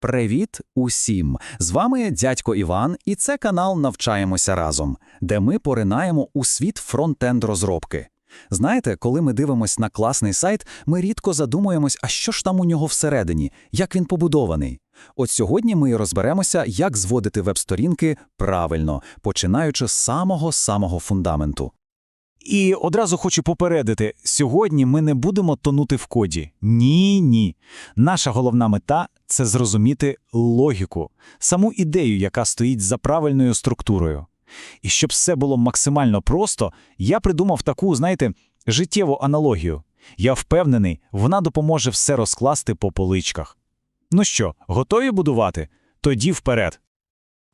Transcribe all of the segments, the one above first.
Привіт усім! З вами дядько Іван, і це канал Навчаємося разом, де ми поринаємо у світ фронтенд розробки. Знаєте, коли ми дивимося на класний сайт, ми рідко задумуємось, а що ж там у нього всередині, як він побудований. От сьогодні ми розберемося, як зводити веб-сторінки правильно, починаючи з самого-самого фундаменту. І одразу хочу попередити: сьогодні ми не будемо тонути в коді. Ні, ні. Наша головна мета це зрозуміти логіку, саму ідею, яка стоїть за правильною структурою. І щоб все було максимально просто, я придумав таку, знаєте, життєву аналогію. Я впевнений, вона допоможе все розкласти по поличках. Ну що, готові будувати? Тоді вперед.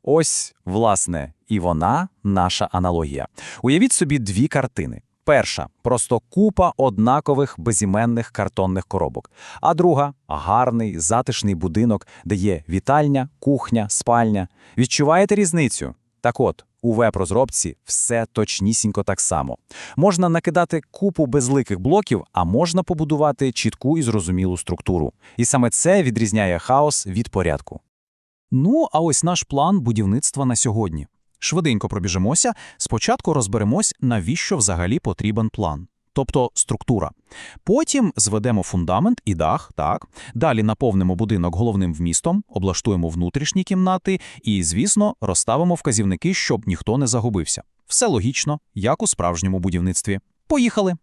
Ось, власне, і вона наша аналогія. Уявіть собі дві картини. Перша просто купа однакових безіменних картонних коробок. А друга гарний, затишний будинок, де є вітальня, кухня, спальня. Відчуваєте різницю? Так от, у веб-розробці все точнісінько так само. Можна накидати купу безликих блоків, а можна побудувати чітку і зрозумілу структуру. І саме це відрізняє хаос від порядку. Ну, а ось наш план будівництва на сьогодні. Швиденько пробіжимося, спочатку розберемось, навіщо взагалі потрібен план. Тобто структура. Потім зведемо фундамент і дах, так. Далі наповнимо будинок головним вмістом, облаштуємо внутрішні кімнати і, звісно, розставимо вказівники, щоб ніхто не загубився. Все логічно, як у справжньому будівництві. Поїхали!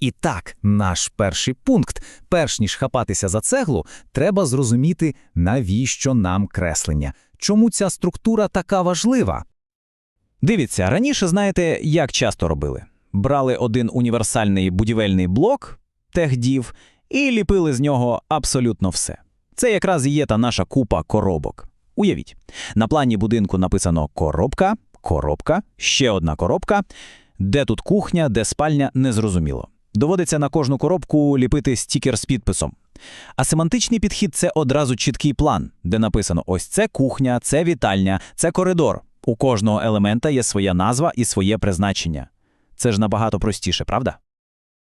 І так, наш перший пункт. Перш ніж хапатися за цеглу, треба зрозуміти, навіщо нам креслення. Чому ця структура така важлива? Дивіться, раніше знаєте, як часто робили? Брали один універсальний будівельний блок, техдів, і ліпили з нього абсолютно все. Це якраз і є та наша купа коробок. Уявіть, на плані будинку написано коробка, коробка, ще одна коробка. Де тут кухня, де спальня, незрозуміло. Доводиться на кожну коробку ліпити стікер з підписом. А семантичний підхід це одразу чіткий план, де написано: ось це кухня, це вітальня, це коридор. У кожного елемента є своя назва і своє призначення. Це ж набагато простіше, правда?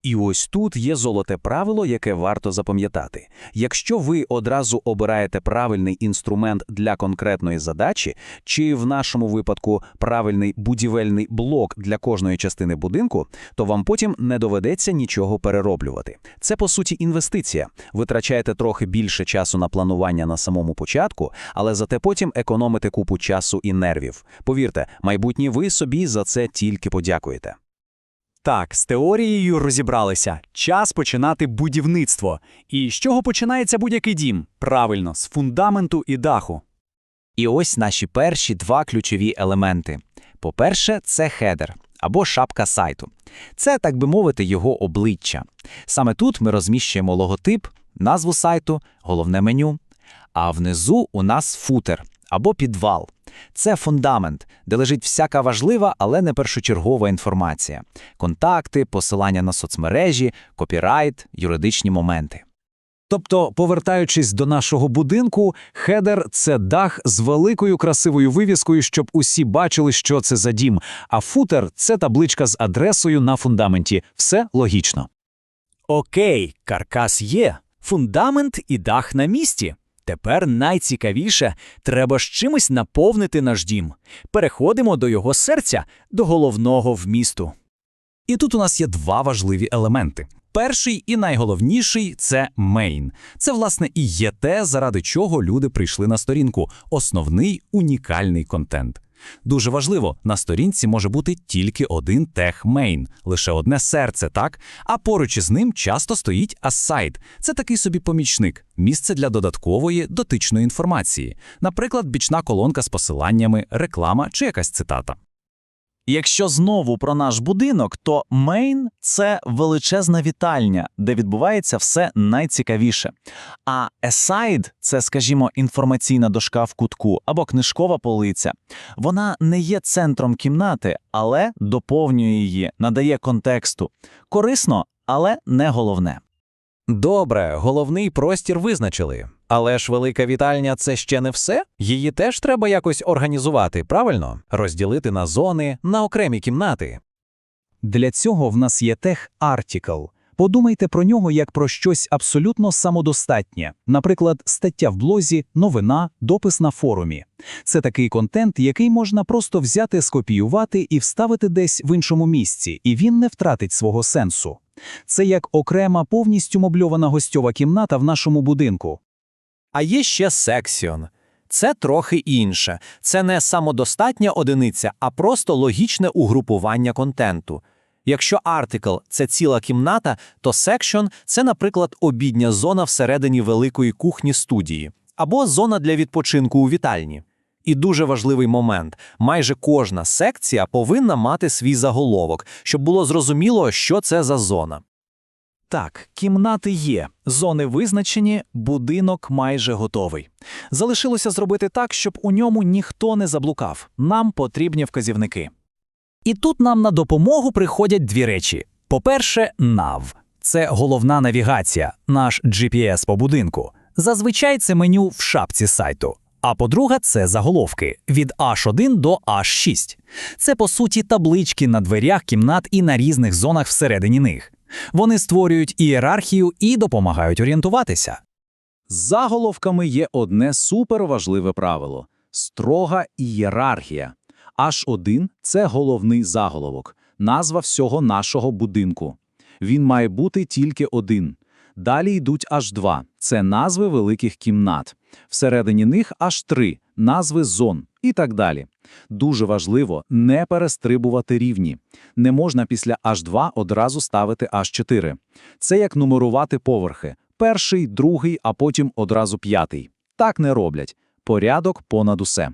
І ось тут є золоте правило, яке варто запам'ятати. Якщо ви одразу обираєте правильний інструмент для конкретної задачі, чи в нашому випадку правильний будівельний блок для кожної частини будинку, то вам потім не доведеться нічого перероблювати. Це по суті інвестиція. Витрачаєте трохи більше часу на планування на самому початку, але зате потім економите купу часу і нервів. Повірте, майбутнє ви собі за це тільки подякуєте. Так, з теорією розібралися. Час починати будівництво. І з чого починається будь-який дім? Правильно, з фундаменту і даху. І ось наші перші два ключові елементи. По-перше, це хедер або шапка сайту. Це, так би мовити, його обличчя. Саме тут ми розміщуємо логотип, назву сайту, головне меню. А внизу у нас футер або підвал. Це фундамент, де лежить всяка важлива, але не першочергова інформація: контакти, посилання на соцмережі, копірайт, юридичні моменти. Тобто, повертаючись до нашого будинку, хедер це дах з великою красивою вивіскою, щоб усі бачили, що це за дім, а футер це табличка з адресою на фундаменті. Все логічно. Окей, каркас є, фундамент і дах на місці. Тепер найцікавіше треба з чимось наповнити наш дім. Переходимо до його серця, до головного вмісту. І тут у нас є два важливі елементи. Перший і найголовніший це мейн. Це, власне, і є те, заради чого люди прийшли на сторінку основний унікальний контент. Дуже важливо, на сторінці може бути тільки один техмейн, лише одне серце, так? А поруч із ним часто стоїть ассайд. Це такий собі помічник, місце для додаткової дотичної інформації, наприклад, бічна колонка з посиланнями, реклама чи якась цитата. Якщо знову про наш будинок, то мейн це величезна вітальня, де відбувається все найцікавіше. А aside – це, скажімо, інформаційна дошка в кутку або книжкова полиця. Вона не є центром кімнати, але доповнює її, надає контексту. Корисно, але не головне. Добре, головний простір визначили. Але ж велика вітальня це ще не все. Її теж треба якось організувати, правильно? Розділити на зони, на окремі кімнати. Для цього в нас є тег Article. Подумайте про нього як про щось абсолютно самодостатнє, наприклад, стаття в блозі, новина, допис на форумі. Це такий контент, який можна просто взяти, скопіювати і вставити десь в іншому місці, і він не втратить свого сенсу. Це як окрема повністю мобльована гостьова кімната в нашому будинку. А є ще секціон. Це трохи інше. Це не самодостатня одиниця, а просто логічне угрупування контенту. Якщо артикл це ціла кімната, то секшн це, наприклад, обідня зона всередині великої кухні студії або зона для відпочинку у вітальні. І дуже важливий момент: майже кожна секція повинна мати свій заголовок, щоб було зрозуміло, що це за зона. Так, кімнати є, зони визначені, будинок майже готовий. Залишилося зробити так, щоб у ньому ніхто не заблукав. Нам потрібні вказівники. І тут нам на допомогу приходять дві речі. По-перше, NAV – це головна навігація, наш GPS по будинку. Зазвичай це меню в шапці сайту. А по-друге, це заголовки від H1 до H6. Це, по суті, таблички на дверях кімнат і на різних зонах всередині них. Вони створюють ієрархію і допомагають орієнтуватися. З заголовками є одне суперважливе правило – строга ієрархія. H1 – це головний заголовок, назва всього нашого будинку. Він має бути тільки один. Далі йдуть H2 – це назви великих кімнат. Всередині них H3 – назви зон і так далі. Дуже важливо не перестрибувати рівні. Не можна після H2 одразу ставити H4. Це як нумерувати поверхи. Перший, другий, а потім одразу п'ятий. Так не роблять. Порядок понад усе.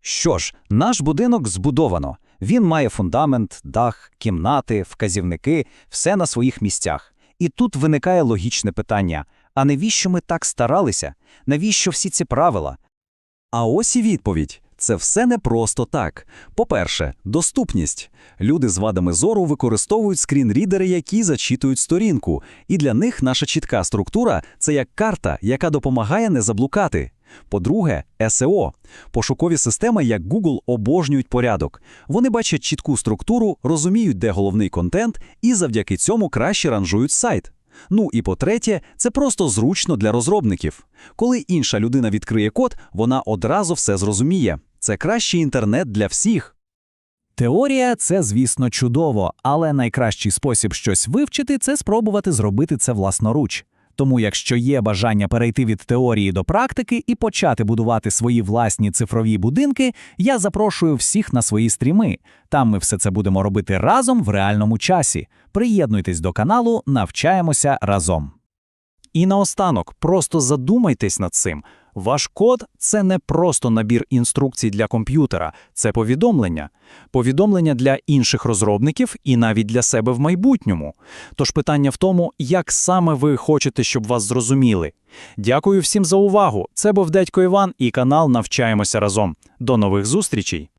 Що ж, наш будинок збудовано. Він має фундамент, дах, кімнати, вказівники, все на своїх місцях. І тут виникає логічне питання: а навіщо ми так старалися? Навіщо всі ці правила? А ось і відповідь. Це все не просто так. По-перше, доступність. Люди з вадами зору використовують скрінрідери, які зачитують сторінку, і для них наша чітка структура це як карта, яка допомагає не заблукати. По-друге, SEO. Пошукові системи, як Google, обожнюють порядок. Вони бачать чітку структуру, розуміють, де головний контент, і завдяки цьому краще ранжують сайт. Ну і по-третє, це просто зручно для розробників. Коли інша людина відкриє код, вона одразу все зрозуміє. Це кращий інтернет для всіх. Теорія це, звісно, чудово, але найкращий спосіб щось вивчити це спробувати зробити це власноруч. Тому, якщо є бажання перейти від теорії до практики і почати будувати свої власні цифрові будинки, я запрошую всіх на свої стріми. Там ми все це будемо робити разом в реальному часі. Приєднуйтесь до каналу, навчаємося разом. І наостанок, просто задумайтесь над цим. Ваш код це не просто набір інструкцій для комп'ютера, це повідомлення. Повідомлення для інших розробників і навіть для себе в майбутньому. Тож питання в тому, як саме ви хочете, щоб вас зрозуміли. Дякую всім за увагу. Це був Дядько Іван і канал Навчаємося разом. До нових зустрічей!